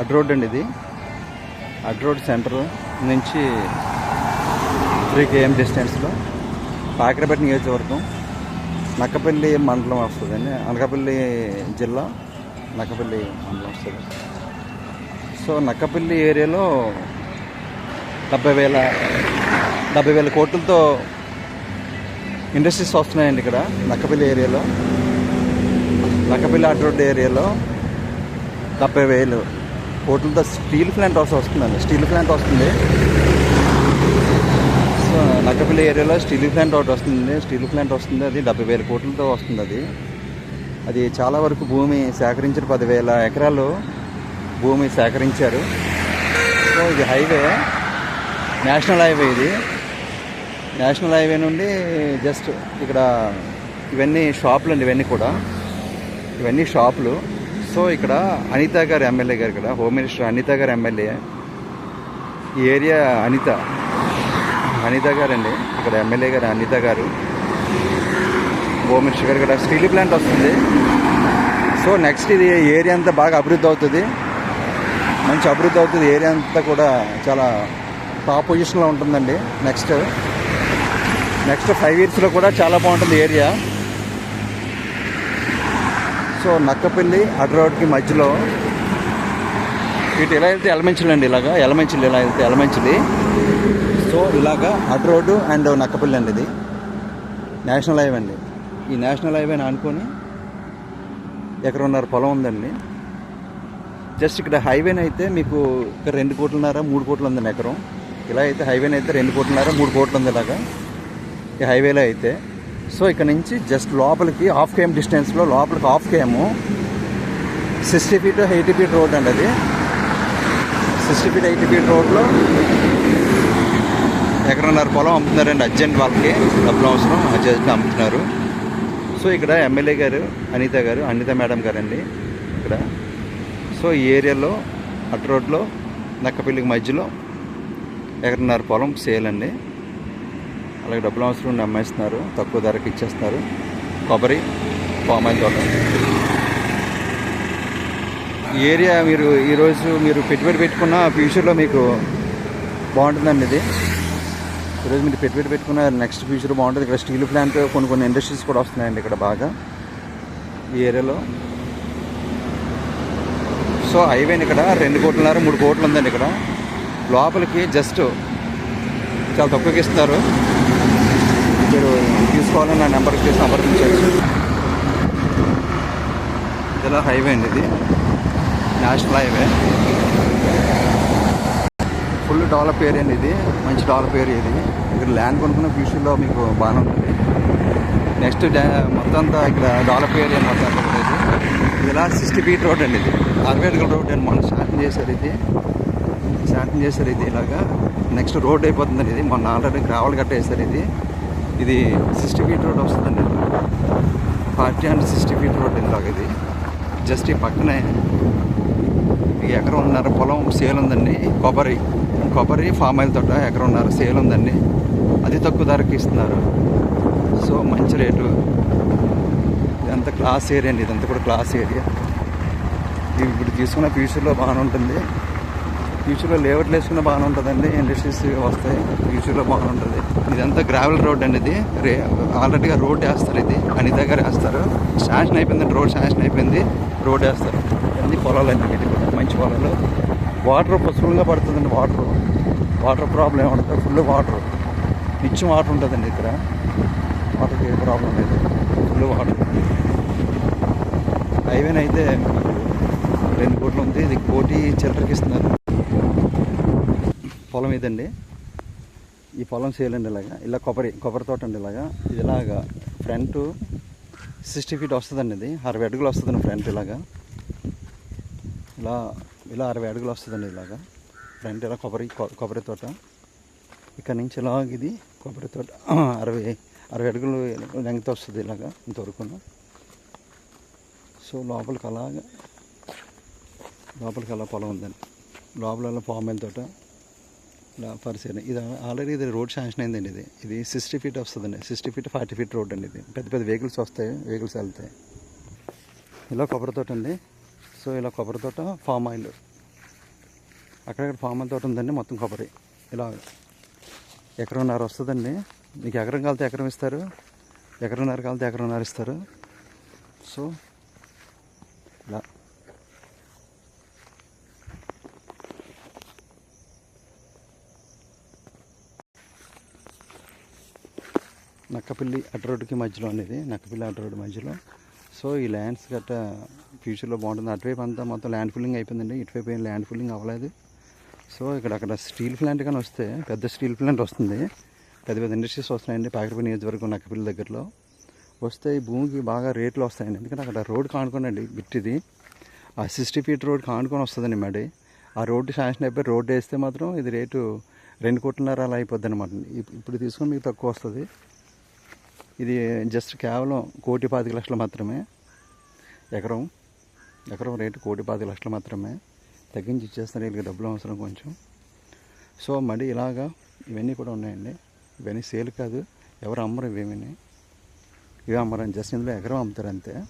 అడ్ road అండి ఇది. Adda road centre నుంచి త్రీ కేఎం డిస్టెన్స్లో కాకరపేట నియోజకవర్గం నక్కపల్లి మండలం వస్తుందండి. అనకాపల్లి జిల్లా నక్కపల్లి మండలం వస్తుంది. సో నక్కపల్లి ఏరియాలో డెబ్బై వేల డెబ్బై వేల కోట్లతో ఇండస్ట్రీస్ వస్తున్నాయండి ఇక్కడ నక్కపల్లి ఏరియాలో. నక్కపల్లి అడ్ రోడ్ ఏరియాలో డెబ్బై వేలు. కోట్లతో స్టీల్ ప్లాంట్ హౌస్ వస్తుందండి. స్టీల్ ప్లాంట్ వస్తుంది. సో నక్కపల్లి ఏరియాలో స్టీల్ ప్లాంట్ ఒకటి వస్తుంది స్టీల్ ప్లాంట్ వస్తుంది. అది డెబ్బై వేల కోట్లతో వస్తుంది అది. అది చాలా వరకు భూమి సేకరించిన పదివేల ఎకరాలు భూమి సేకరించారు. సో ఇది హైవే. నేషనల్ హైవే ఇది. నేషనల్ హైవే నుండి జస్ట్ ఇక్కడ ఇవన్నీ షాపులు అండి ఇవన్నీ కూడా. ఇవన్నీ షాపులు. సో ఇక్కడ అనిత గారు ఎమ్మెల్యే గారు ఇక్కడ హోమ్ మినిస్టర్ అనిత గారు ఎమ్మెల్యే. ఈ ఏరియా అనిత అనిత గారు అండి ఇక్కడ ఎమ్మెల్యే గారు అనిత గారు. హోమ్ మినిస్టర్ గారు ఇక్కడ స్టీల్ ప్లాంట్ వస్తుంది. సో నెక్స్ట్ ఇది ఏరియా అంతా బాగా అభివృద్ధి అవుతుంది. మంచి అభివృద్ధి అవుతుంది. ఏరియా అంతా కూడా చాలా టాప్ పొజిషన్లో ఉంటుందండి. నెక్స్ట్ నెక్స్ట్ ఫైవ్ ఇయర్స్లో కూడా చాలా బాగుంటుంది ఏరియా. సో నక్కపల్లి అడ్ రోడ్కి మధ్యలో ఇటు ఎలా వెళ్తే ఎలమెంచులు అండి ఇలాగా? ఎలమెంచులు ఇలా వెళ్తే ఎలమెంచులి. సో ఇలాగా అడ్ రోడ్డు అండ్ నక్కపల్లి అండి ఇది. నేషనల్ హైవే అండి. ఈ నేషనల్ హైవేని అనుకొని ఎకరన్నర పొలం ఉందండి. జస్ట్ ఇక్కడ హైవేని అయితే మీకు ఇక్కడ రెండు కోట్లన్నర మూడు కోట్లు ఉందండి ఎకరం. ఇలా అయితే హైవేని అయితే రెండు కోట్లన్నర మూడు కోట్లు ఉంది ఇలాగా. ఈ హైవేలో అయితే సో ఇక్కడ నుంచి జస్ట్ లోపలికి హాఫ్ కేఎం డిస్టెన్స్లో లోపలికి half KM sixty feet eighty feet road అండి అది. సిక్స్టీ ఫీట్ ఎయిటీ ఫీట్ రోడ్లో ఎకరన్నర పొలం అమ్ముతున్నారండి అర్జెంట్ వాళ్ళకి. డబ్బులు అవసరం అర్జెంట్ అమ్ముతున్నారు. సో ఇక్కడ ఎమ్మెల్యే గారు అనిత గారు అనిత మేడం గారండి ఇక్కడ. సో ఈ ఏరియాలో అట్ రోడ్లో నక్కపల్లికి మధ్యలో ఎకరన్నర పొలం సేల్ అండి. అలాగే డబ్బులు అవసరం ఉండి అమ్మేస్తున్నారు తక్కువ ధరకు ఇచ్చేస్తున్నారు. కొబ్బరి పామాయిల్ తోట. ఈ ఏరియా మీరు ఈరోజు మీరు పెట్టుబడి పెట్టుకున్న ఫ్యూచర్లో మీకు బాగుంటుందండి ఇది. ఈరోజు మీరు పెట్టుబడి పెట్టుకున్న నెక్స్ట్ ఫ్యూచర్ బాగుంటుంది. ఇక్కడ స్టీల్ ప్లాంట్ కొన్ని కొన్ని ఇండస్ట్రీస్ కూడా వస్తున్నాయండి ఇక్కడ బాగా ఈ ఏరియాలో. సో హైవేని ఇక్కడ. రెండు కోట్లన్నర మూడు కోట్లు ఉందండి ఇక్కడ. లోపలికి జస్ట్ చాలా తక్కువకి ఇస్తున్నారు. మీరు తీసుకోవాలని నా నెంబర్కి చేసి సంప్రదించవచ్చు ఇలా హైవే అండి ఇది. National highway. Full develop area అండి ఇది. మంచి డెవలప్ ఏరియా ఇది. ఇక్కడ ల్యాండ్ కొనుక్కున్న ఫ్యూచర్లో మీకు బాగానే ఉంటుంది. నెక్స్ట్ డ్యా మొత్తం అంతా ఇక్కడ డెవలప్ ఏరియా మొత్తం అంతా ఇది. ఇలా సిక్స్టీ ఫీట్ రోడ్ అండి ఇది. అరవై అడుగుల రోడ్ అండి మొన్న స్టార్టింగ్ చేశారు ఇది. స్టార్టింగ్ చేశారు ఇది ఇలాగా. నెక్స్ట్ రోడ్ అయిపోతుందండి ఇది. మొన్న ఆల్రెడీ గ్రావల్ కట్టేశారు ఇది. ఇది సిక్స్టీ ఫీట్ రోడ్ వస్తుందండి. Forty and sixty feet road ఇందాక ఇది. జస్ట్ ఈ పక్కనే ఎకరం ఉన్నర పొలం సేల్ ఉందండి. కొబ్బరి కొబ్బరి ఫామ్ ఆయిల్ తోట ఎకరం ఉన్నర సేల్ ఉందండి. అది తక్కువ ధరకి ఇస్తున్నారు. సో మంచి రేటు. ఇదంతా క్లాస్ ఏరియా అండి ఇదంతా కూడా క్లాస్ ఏరియా. ఇది ఇప్పుడు తీసుకున్న ఫ్యూచర్లో బాగానే ఉంటుంది. ఫ్యూచర్లో లేఅవుట్లు వేసుకున్న బాగానే ఉంటుందండి ఇండస్ట్రీస్ వస్తాయి ఫ్యూచర్లో బాగానే ఉంటుంది. ఇదంతా గ్రావెల్ రోడ్ అండి ఇది. రే ఆల్రెడీగా రోడ్ వేస్తారు ఇది. అనిత గారు వేస్తారు. శాంక్షన్ అయిపోయింది రోడ్ శాంక్షన్ అయిపోయింది. రోడ్ వేస్తారు. అన్ని పొలాలండి వీటి మంచి పొలాలు. వాటర్ ఫుల్గా పడుతుందండి వాటర్ వాటర్ ప్రాబ్లం ఏమంటుంది ఫుల్ వాటర్ నిత్యం వాటర్ ఉంటుందండి ఇక్కడ. వాటర్కి ఏ ప్రాబ్లం లేదు. ఫుల్ వాటర్ హైవేనైతే రెండు కోట్లు ఉంది. ఇది కోటి చిల్లరకి ఇస్తున్నారు. పొలం ఇదండి. ఈ పొలం సేల్ అండి ఇలాగా. ఇలా కొబ్బరి కొబ్బరి తోట అండి ఇలాగా. ఇది ఇలాగా ఫ్రంట్ సిక్స్టీ ఫీట్ వస్తుందండి ఇది. అరవై అడుగులు వస్తుందండి ఫ్రంట్ ఇలాగా. ఇలా ఇలా అరవై అడుగులు వస్తుందండి ఇలాగా. ఫ్రంట్ ఇలా కొబ్బరి కొబ్బరి తోట. ఇక్కడ నుంచి ఇలాగ ఇది కొబ్బరి తోట. అరవై అరవై అడుగులు లెంగ్త్ వస్తుంది ఇలాగా ఇంతవరకు సో లోపలికి అలాగా లోపలికి అలా పొలం ఉందండి. లోపల పామాయిల్ తోట. పరిశీలన. ఇది ఆల్రెడీ ఇది రోడ్ శాంక్షన్ అయిందండి ఇది. ఇది సిక్స్టీ ఫీట్ వస్తుందండి. Sixty feet forty feet road అండి ఇది. పెద్ద పెద్ద వెహికల్స్ వస్తాయి వెహికల్స్ వెళ్తాయి. ఇలా కొబ్బరి తోట అండి సో ఇలా కొబ్బరి తోట ఫామ్ ఆయిల్ అక్కడక్కడ ఫామ్ ఆయిల్ తోట ఉందండి మొత్తం కొబ్బరి. ఇలా ఎకరంన్నర వస్తుందండి. మీకు ఎకరం కాలితే ఎకరం ఇస్తారు. ఎకరన్నర కాలితే ఎకరన్నర ఇస్తారు. సో ఇలా. నక్కపల్లి అడ్డ రోడ్డుకి మధ్యలో అనేది నక్కపల్లి అడ్డ రోడ్డు మధ్యలో. సో ఈ ల్యాండ్స్ గట్రా ఫ్యూచర్లో బాగుంటుంది. అటువైపు అంతా మొత్తం ల్యాండ్ ఫుల్లింగ్ అయిపోయిందండి. ఇటువైపు ఏం ల్యాండ్ ఫుల్లింగ్ అవ్వలేదు. సో ఇక్కడ అక్కడ స్టీల్ ప్లాంట్ కానీ వస్తే పెద్ద స్టీల్ ప్లాంట్ వస్తుంది. పెద్ద పెద్ద ఇండస్ట్రీస్ వస్తున్నాయండి. పాకిరపల్లి నియోజకవర్గం నక్కపల్లి దగ్గరలో. వస్తే ఈ భూమికి బాగా రేట్లు వస్తాయండి. ఎందుకంటే అక్కడ రోడ్ కానుకోనండి బిట్టిది ఆ సిక్స్టీ ఫీట్ రోడ్ కానుకొని వస్తుందండి మడి. ఆ రోడ్డు శాంక్షన్ అయిపోయి రోడ్డు వేస్తే మాత్రం ఇది రేటు రెండు కోట్లన్నర అలా అయిపోద్ది అనమాట ఇప్పుడు తీసుకొని మీకు తక్కువ వస్తుంది. ఇది జస్ట్ కేవలం కోటి పాతిక లక్షలు మాత్రమే. ఎకరం. ఎకరం రేటు కోటి పాతిక లక్షలు మాత్రమే. తగ్గించి ఇచ్చేస్తారు వీళ్ళకి డబ్బులు అవసరం కొంచెం. సో మడి ఇలాగా ఇవన్నీ కూడా ఉన్నాయండి. ఇవన్నీ సేల్ కాదు. ఎవరు అమ్మరు ఇవేమీ ఇవి అమ్మరండి జస్ట్ ఇందులో ఎకరం అమ్ముతారు అంతే.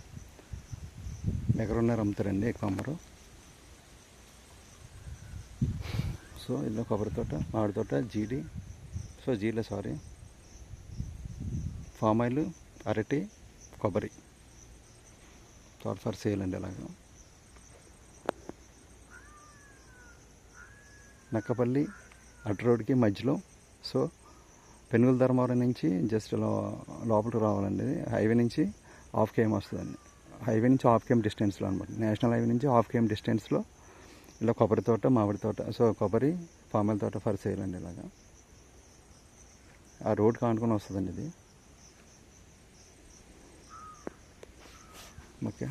ఎకరంన్నర అమ్ముతారండి ఎక్కువ అమ్మరు. సో ఇందులో కొబ్బరి తోట మామిడి తోట జీడి. సో జీలే సారీ. పామ్ ఆయిల్ అరటి కొబ్బరి. తోట ఫర్ సేల్ అండి అలాగా నక్కపల్లి అటు రోడ్కి మధ్యలో. సో పెనుగుల ధర్మవరం నుంచి జస్ట్లో లోపలికి రావాలండి. హైవే నుంచి హాఫ్ కేఎం వస్తుందండి. హైవే నుంచి హాఫ్ కేఎం డిస్టెన్స్లో అనమాట నేషనల్ హైవే నుంచి హాఫ్ కేఎం డిస్టెన్స్లో ఇలా కొబ్బరి తోట మామిడి తోట సో కొబ్బరి పామాయిల తోట ఫర్ సేల్ అండి ఇలాగా. ఆ రోడ్ కానుకొని వస్తుందండి ఇది. Okay.